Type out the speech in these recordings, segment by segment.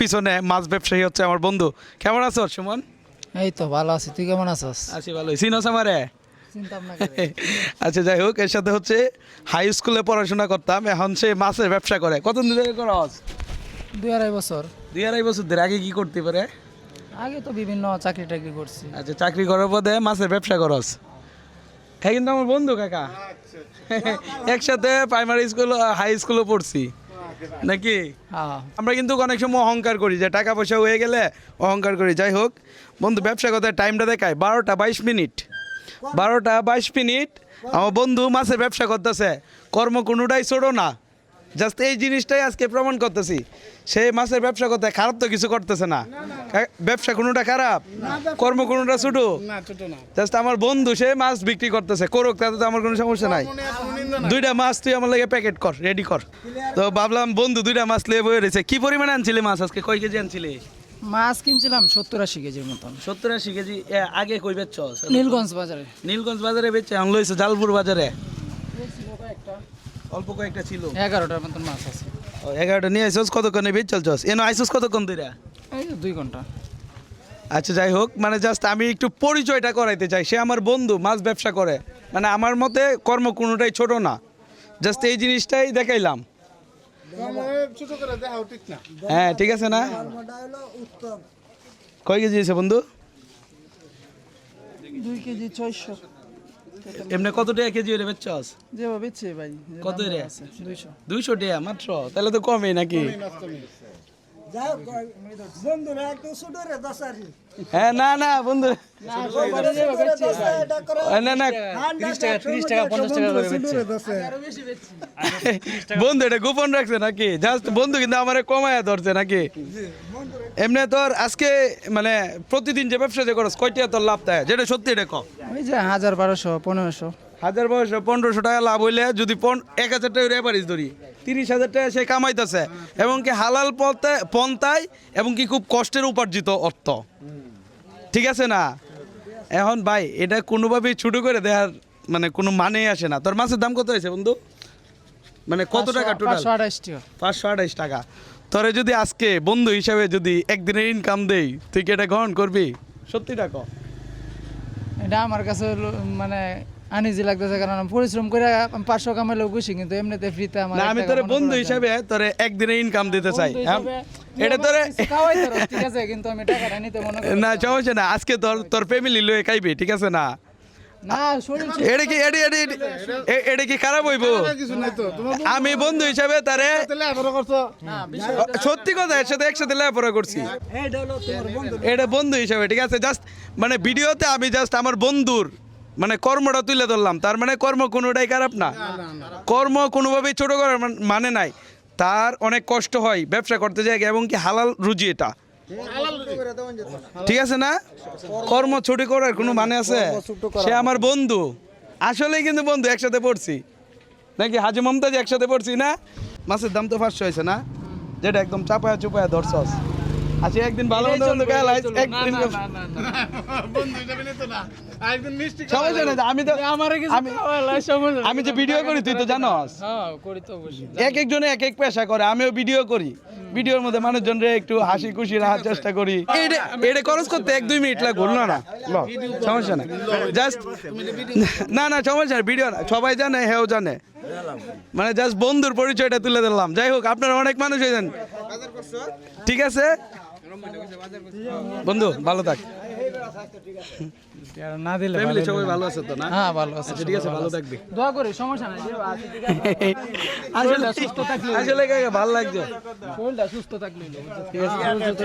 পিছনে মাছ ব্যবসায়ী হচ্ছে আমার বন্ধু। কেমন আছো সুমন? এই তো ভালো আছি তুই কেমন আছিস? আছি ভালো চিনস আমারে? আচ্ছা যাই হোক এর সাথে হচ্ছে হাই স্কুলে পড়াশোনা করতাম এখন সে মাছের ব্যবসা করে। কতদিন ধরে করস? দুই আড়াই বছর। দুই আড়াই বছর ধরে। আগে কি করতে পারে? আগে তো বিভিন্ন চাকরি টাকরি করছি। আচ্ছা চাকরি করার পরে মাছের ব্যবসা করস। হ্যাঁ কিন্তু আমার বন্ধু কাকা। একসাথে প্রাইমারি স্কুল হাই স্কুলে পড়ছি। নাকি? হ্যাঁ। আমরা কিন্তু অনেক সময় অহংকার করি যে টাকা পয়সা হয়ে গেলে অহংকার করি। যাই হোক বন্ধু ব্যবসা কথায় টাইমটা দেখায় বারোটা বাইশ মিনিট। বারোটা বাইশ মিনিট। আমার বন্ধু মাছের ব্যবসা করতেছে। কর্ম কোনোটাই ছোটো না। জাস্ট এই জিনিসটাই আজকে প্রমাণ করতেছি। সে মাছের ব্যবসা করতে খারাপ তো কিছু করতেছে না। ব্যবসা কোনোটা খারাপ? কর্ম কোনোটা ছোটো? জাস্ট আমার বন্ধু সে মাছ বিক্রি করতেছে। করুক তাতে তো আমার কোনো সমস্যা নাই। দুইটা মাছ তুই আমার লাগে প্যাকেট কর রেডি কর। তো ভাবলাম বন্ধু দুইটা মাছ লেয়ে বয়ে রয়েছে। কি পরিমাণে আনছিলি মাছ আজকে? কয় কেজি আনছিলি? মাছ কিনছিলাম সত্তর আশি কেজির মতন। সত্তর আশি কেজি আগে কই বেচছ নীলগঞ্জ বাজারে। নীলগঞ্জ বাজারে বেচছে আমি লইছে জালপুর বাজারে। অল্প কয়েকটা ছিল। এগারোটার মতন মাছ আছে। ও, এগারোটা নিয়ে আইসস কতক্ষণে বেচ চলছস এনো আইসস কতক্ষণ ধরে এই দুই ঘণ্টা। আচ্ছা যাই হোক মানে জাস্ট আমি একটু পরিচয়টা করাইতে চাই। সে আমার বন্ধু মাছ ব্যবসা করে। মানে আমার মতে কর্ম কোনোটাই ছোট না। জাস্ট এই জিনিসটাই দেখাইলাম। ছোট করে দেখাও ঠিক না হ্যাঁ ঠিক আছে না? কয় কেজি আছে বন্ধু? দুই কেজি ছয়শো। এমনি কত টাকা কেজি হলে বেচছ যেভাবে বেচছে ভাই কত রে? দুইশো। দুইশো টাকা মাত্র? তাহলে তো কমই নাকি? না না বন্ধু। না না তিরিশ টাকা তিরিশ টাকা পঞ্চাশ টাকা বন্ধু এটা গোপন রাখছে নাকি? জাস্ট বন্ধু কিন্তু আমার কমায়া ধরছে নাকি? এমনি তোর আজকে মানে প্রতিদিন যে ব্যবসা যে করস কয়টা তোর লাভ দেয়? যেটা সত্যি এটা কম ওই যে হাজার বারোশো পনেরোশো। হাজার বয়স পনেরোশো টাকা লাভ হইলে যদি এক হাজার টাকা রেফারিস ধরি তিরিশ হাজার টাকা সে কামাইতেছে। এবং কি হালাল পথে পন্থায় এবং কি খুব কষ্টের উপার্জিত অর্থ। ঠিক আছে না? এখন ভাই এটা কোনোভাবেই ছোটো করে দেওয়ার মানে কোনো মানেই আসে না। তোর মাছের দাম কত হয়েছে বন্ধু? মানে কত টাকা টোটাল পাঁচশো আঠাইশ টাকা। তোরে যদি আজকে বন্ধু হিসাবে যদি একদিনের ইনকাম দেই তুই কি এটা গ্রহণ করবি? সত্যি টাকা এটা আমার কাছে মানে আনিজি লাগতেছে কারণ আমি পরিশ্রম করে আমি পাঁচশো কামাইলেও খুশি কিন্তু এমনিতে ফ্রিতে আমার না আমি তোরে বন্ধু। হিসাবে তোরে একদিনের ইনকাম দিতে চাই হ্যাঁ? এটা তোরে ঠিক আছে কিন্তু আমি টাকাটা নিতে মনে করি না সমস্যা না আজকে তোর তোর ফ্যামিলি লয়ে খাইবি ঠিক আছে না? এটা কি এটা খারাপ হইব? কিছু নাই তো। তোমার আমি বন্ধু হিসাবে তারে করছ? সত্যি কথা এর সাথে একসাথে লেখাপড়া করছি। এটা বন্ধু। হিসাবে ঠিক আছে? জাস্ট মানে ভিডিওতে আমি জাস্ট আমার বন্ধুর মানে কর্মটা তুলে ধরলাম। তার মানে কর্ম কোনোটাই খারাপ না। কর্ম কোনোভাবেই ছোট করার মানে নাই। তার অনেক কষ্ট হয় ব্যবসা করতে যায় এবং কি হালাল রুজি এটা। ঠিক আছে না? কর্ম ছুটি করার কোনো মানে আছে? সে আমার বন্ধু। আসলেই কিন্তু বন্ধু একসাথে পড়ছি। নাকি হাজি মমতাজ একসাথে পড়ছি না? মাছের দাম তো পাঁচশো হয়েছে না? যেটা একদম চাপায়া চুপায়া ধরছস। আচ্ছা একদিন ভালো মন্দ বন্ধু গেল। একদিন বন্ধু হিসাবে নিত না। একদিন মিষ্টি সমস্যা নেই আমি তো আমার কিছু আমি- খাওয়াইলে সমস্যা আমি যে ভিডিও করি তুই তো জানোস। হ্যাঁ করি তো অবশ্যই এক একজনে এক এক পেশা করে আমিও ভিডিও করি। ভিডিওর মধ্যে মানুষজন রে একটু হাসি খুশি রাখার চেষ্টা করি। এটা- এটা খরচ করতে এক দুই মিনিট লাগবে না। না সমস্যা না জাস্ট না না সমস্যা না ভিডিও না। সবাই জানে হেও জানে। মানে জাস্ট বন্ধুর পরিচয়টা তুলে দিলাম যাই হোক আপনারা অনেক মানুষ হয়েছেন। ঠিক আছে? বন্ধু ভালো থাক। আর না দিলে ফ্যামিলি সবাই ভালো আছে তো না? হ্যাঁ ভালো আছে ঠিক আছে ভালো থাকবি। দোয়া করি সমস্যা নাই যে আছে, ঠিক আছে। আসলে সুস্থ থাকলে আসলে কাকা ভালো লাগছে? শরীরটা সুস্থ থাকলে হলো, বুঝছ?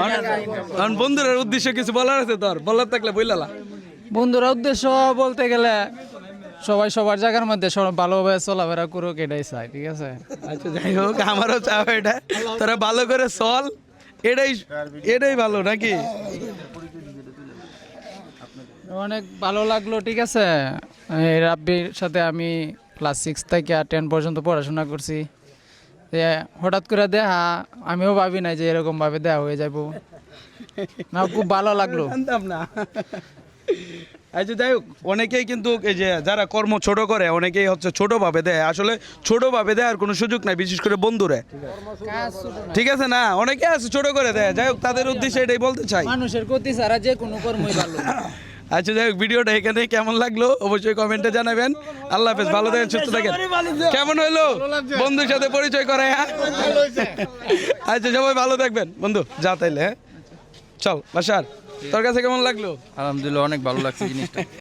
কারণ বন্ধুদের উদ্দেশ্য কিছু বলার আছে তোর? বলার থাকলে বইলালা। বন্ধুরা উদ্দেশ্য বলতে গেলে সবাই সবার জায়গার মধ্যে সব ভালোভাবে চলাফেরা করুক এটাই চাই ঠিক আছে? আচ্ছা যাই হোক আমারও চাও এটা। তোরা ভালো করে চল। এটাই এটাই ভালো নাকি? অনেক ভালো লাগল ঠিক আছে? এই রাব্বির সাথে আমি ক্লাস সিক্স থেকে টেন পর্যন্ত পড়াশোনা করছি। হঠাৎ করে দেখা আমিও ভাবি নাই যে এরকম ভাবে দেয়া হয়ে যাব। না খুব ভালো লাগল। না। এই যে যাই হোক অনেকেই কিন্তু এই যে যারা কর্ম ছোট করে অনেকেই হচ্ছে ছোট ভাবে দেয়। আসলে ছোট ভাবে দেওয়ার কোনো সুযোগ নাই বিশেষ করে বন্ধুরে। ঠিক আছে না? অনেকে আছে ছোট করে দেয়। যাই হোক তাদের উদ্দেশ্যে এটাই বলতে চাই। মানুষের ক্ষতি ছাড়া যে কোনো কর্মই ভালো। আচ্ছা যাই হোক ভিডিওটা এখানে কেমন লাগল? অবশ্যই কমেন্টে জানাবেন। আল্লাহ হাফেজ ভালো থাকেন সুস্থ থাকেন। কেমন হইল? বন্ধুর সাথে পরিচয় করে হ্যাঁ? আচ্ছা সবাই ভালো থাকবেন। বন্ধু যা তাইলে হ্যাঁ? চল বাসার। তোর কাছে কেমন লাগল? আলহামদুলিল্লাহ অনেক ভালো লাগছে জিনিসটা।